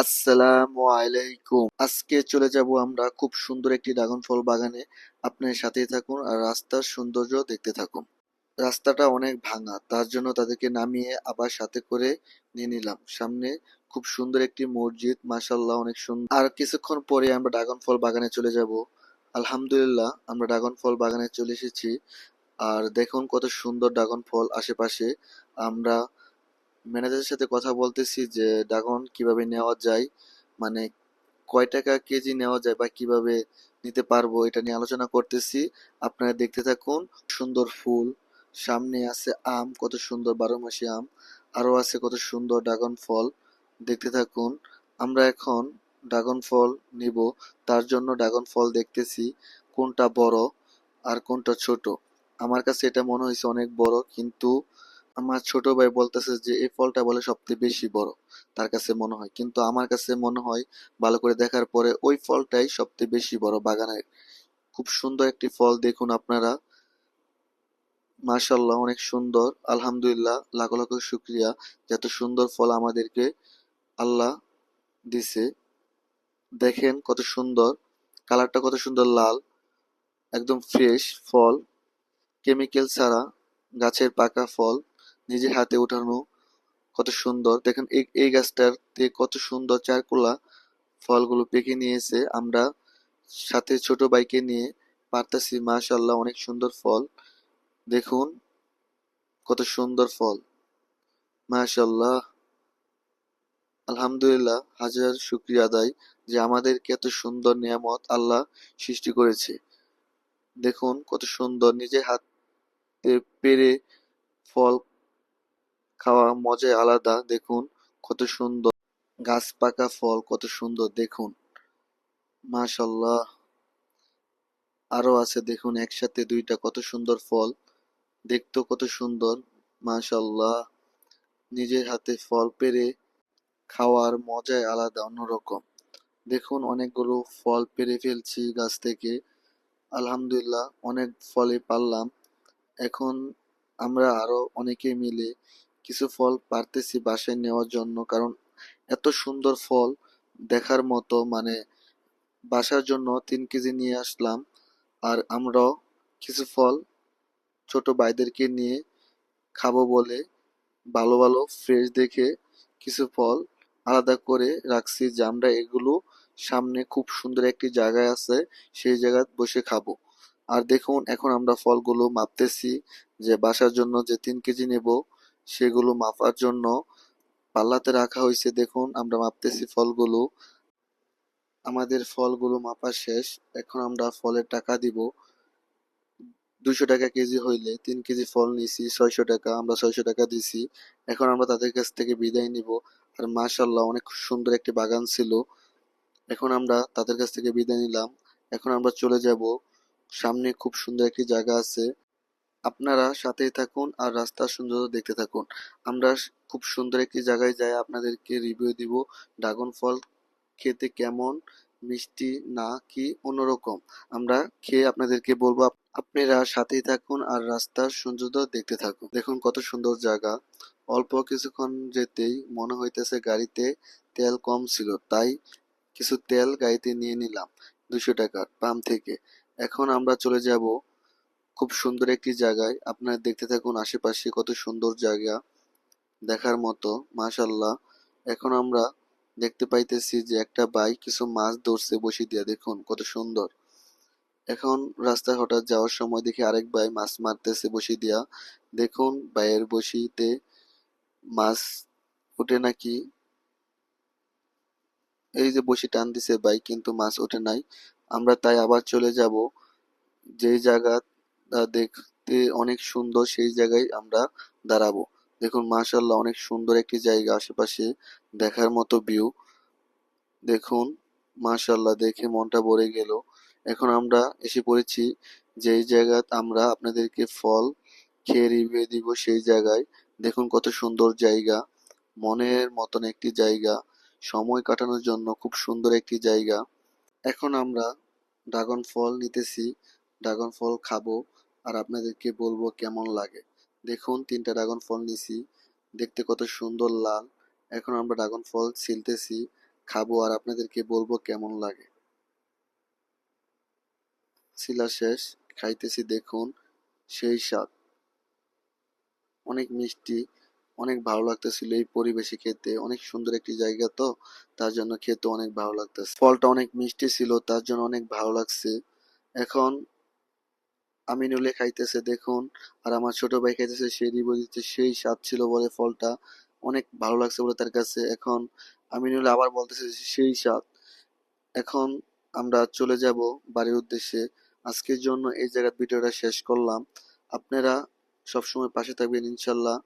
আসসালামু আলাইকুম। আজকে চলে যাব আমরা খুব সুন্দর একটি ড্রাগন ফল বাগানে। আপনার সাথেই থাকুন আর রাস্তার সৌন্দর্য দেখতে থাকুন। রাস্তাটা অনেক ভাঙা, তার জন্য তাদেরকে নামিয়ে আবার সাথে করে নিয়ে নিলাম। সামনে খুব সুন্দর একটি মসজিদ মাশাল্লাহ অনেক সুন্দর আর কিছুক্ষণ পরে আমরা ড্রাগন ফল বাগানে চলে যাব। আলহামদুলিল্লাহ, আমরা ড্রাগন ফল বাগানে চলে এসেছি। আর দেখুন কত সুন্দর ড্রাগন ফল আশেপাশে। আমরা ম্যানেজারের সাথে কথা বলতেছি যে, ড্রাগন কীভাবে নেওয়া যায়? মানে কয় টাকা কেজি নেওয়া যায় বা কীভাবে নিতে পারব? এটা নিয়ে আলোচনা করতেছি। আপনারা দেখতে থাকুন, সুন্দর ফুল, সামনে আছে আম, কত সুন্দর বারো মাসি আম আরও আছে কত সুন্দর ড্রাগন ফল, দেখতে থাকুন। আমরা এখন ড্রাগন ফল নিব, তার জন্য ড্রাগন ফল দেখতেছি, কোনটা বড় আর কোনটা ছোট। আমার কাছে এটা মনে হয়েছে অনেক বড়, কিন্তু আমার ছোট ভাই বলতেছে যে, এই ফলটা বলে সবচেয়ে বেশি বড়। তার কাছে মনে হয়। কিন্তু আমার কাছে মনে হয় ভালো করে দেখার পরে ওই ফলটাই সবচেয়ে বেশি বড় বাগানের। খুব সুন্দর একটি ফল দেখুন আপনারা। মাশাল্লাহ অনেক সুন্দর। আলহামদুলিল্লাহ, লাখ লাখ শুক্রিয়া। যে এত সুন্দর ফল আমাদেরকে আল্লাহ দিছে। দেখেন কত সুন্দর। কালারটা কত সুন্দর লাল। একদম ফ্রেশ ফল। কেমিক্যাল ছাড়া গাছের পাকা ফল। নিজের হাতে উঠানো কত সুন্দর। দেখেন এই গাছটার কত সুন্দর চারকোলা ফলগুলো পেকে নিয়েছে। আমরা সাথে ছোট বাইকে নিয়ে পারতাছি মাশাল্লাহ অনেক সুন্দর ফল। দেখুন, কত সুন্দর ফল। মাশাল্লাহ আলহামদুলিল্লাহ, হাজার শুক্রিয়া আদায় যে আমাদেরকে এত সুন্দর নিয়ামত আল্লাহ সৃষ্টি করেছে। দেখুন, কত সুন্দর, নিজে হাতে পেরে ফল খাওয়া মজাই আলাদা, দেখুন কত সুন্দর। গাছ পাকা ফল কত সুন্দর, দেখুন। মাশাল্লাহ আরও আছে, দেখুন একসাথে দুইটা কত সুন্দর ফল। দেখতেও কত সুন্দর মাশাল্লাহ নিজের হাতে ফল পেরে খাওয়ার মজাই আলাদা, অন্যরকম। দেখুন অনেকগুলো ফল পেরে ফেলছি গাছ থেকে। আলহামদুলিল্লাহ, অনেক ফলে পারলাম। এখন আমরা আরও অনেকে মিলে কিছু ফল পারতেছি বাসায় নেওয়ার জন্য, কারণ এত সুন্দর ফল দেখার মতো মানে বাসার জন্য তিন কেজি নিয়ে আসলাম। আর আমরাও কিছু ফল ছোট ভাইদেরকে নিয়ে খাব বলে ভালো ভালো ফ্রেশ দেখে কিছু ফল আলাদা করে রাখছি যে আমরা এগুলো সামনে খুব সুন্দর একটি জায়গায় আছে, সেই জায়গায় বসে খাব। আর দেখুন, এখন আমরা ফলগুলো মাপতেছি যে বাসার জন্য যে তিন কেজি নেব সেগুলো মাপার জন্য পাল্লাতে রাখা হয়েছে। দেখুন, আমরা মাপতেছি ফলগুলো। আমাদের ফলগুলো মাপা শেষ। এখন আমরা ফলের টাকা দিব। দুইশো টাকা কেজি হইলে তিন কেজি ফল নিছি, ছয়শো টাকা, আমরা ছয়শো টাকা দিছি। এখন আমরা তাদের কাছ থেকে বিদায় নিব। আর মাশাল্লাহ অনেক সুন্দর একটি বাগান ছিল। এখন আমরা তাদের কাছ থেকে বিদায় নিলাম। এখন আমরা চলে যাব। সামনে খুব সুন্দর একটি জায়গা আছে। আপনারা সাথেই থাকুন আর রাস্তার সৌন্দর্য দেখতে থাকুন। আমরা খুব সুন্দর একটি জায়গায় যাই, আপনাদেরকে রিভিউ দিব ড্রাগন ফল খেতে কেমন, মিষ্টি না কি, অন্যরকম। আমরা খেয়ে আপনাদেরকে বলব আপনারা সাথেই থাকুন আর রাস্তার সৌন্দর্য দেখতে থাকুন। দেখুন কত সুন্দর জায়গা। অল্প কিছুক্ষণ যেতেই মনে হইতেছে গাড়িতে তেল কম ছিল, তাই কিছু তেল গাড়িতে নিয়ে নিলাম দুশো টাকার পাম্প থেকে। এখন আমরা চলে যাব খুব সুন্দর একটি জায়গায়। আপনারা দেখতে থাকুন আশেপাশে কত সুন্দর জায়গা দেখার মতো মাশাল্লাহ এখন আমরা দেখতে পাইতেছি যে একটা ভাই কিছু মাছ ধরছে বসি দিয়া, দেখুন কত সুন্দর। এখন রাস্তায় হঠাৎ যাওয়ার সময় দেখি আরেক ভাই মাছ মারতেছে বসি দিয়া। দেখুন ভাইয়ের বসিতে মাছ ওঠে নাকি। এই যে বসি টান দিছে ভাই, কিন্তু মাছ ওঠে নাই। আমরা তাই আবার চলে যাব যেই জায়গা দেখতে অনেক সুন্দর, সেই জায়গায় আমরা দাঁড়াবো। দেখুন মাশাল্লাহ অনেক সুন্দর একটি জায়গা, আশেপাশে দেখার মতো ভিউ দেখুন মাশাল্লাহ দেখে মনটা ভরে গেল। এখন আমরা এসে পড়েছি যেই জায়গায় আমরা আপনাদেরকে ফল খেয়ে রিভিউ দিব সেই জায়গায়। দেখুন, কত সুন্দর জায়গা, মনের মতন একটি জায়গা, সময় কাটানোর জন্য খুব সুন্দর একটি জায়গা। এখন আমরা ড্রাগন ফল নিতেছি। ড্রাগন ফল খাব আর আপনাদেরকে বলব কেমন লাগে। দেখুন, তিনটা ড্রাগন ফল নিছি, দেখতে কত সুন্দর লাল। এখন আমরা ড্রাগন ফল ছিলতেছি, খাব আর আপনাদেরকে বলব কেমন লাগে। ছিলা শেষ, খাইতেছি, দেখুন, সেই স্বাদ। অনেক মিষ্টি, অনেক ভালো লাগতেছিল এই পরিবেশে খেতে। অনেক সুন্দর একটি জায়গা তো, তার জন্য খেতে অনেক ভালো লাগতেছে। ফলটা অনেক মিষ্টি ছিল, তার জন্য অনেক ভালো লাগছে। এখন আমিনুলে খাইতেছে, দেখুন। আর আমার ছোট ভাই খাইতেছে সেই দিতে সেই স্বাদ ছিল বলে ফলটা। অনেক ভালো লাগছে বলে তার কাছে। এখন আমিনুল আবার বলতেছে সেই স্বাদ। এখন আমরা চলে যাব বাড়ির উদ্দেশ্যে। আজকের জন্য এই জায়গার ভিডিওটা শেষ করলাম। আপনারা সবসময় পাশে থাকবেন, ইনশাল্লাহ।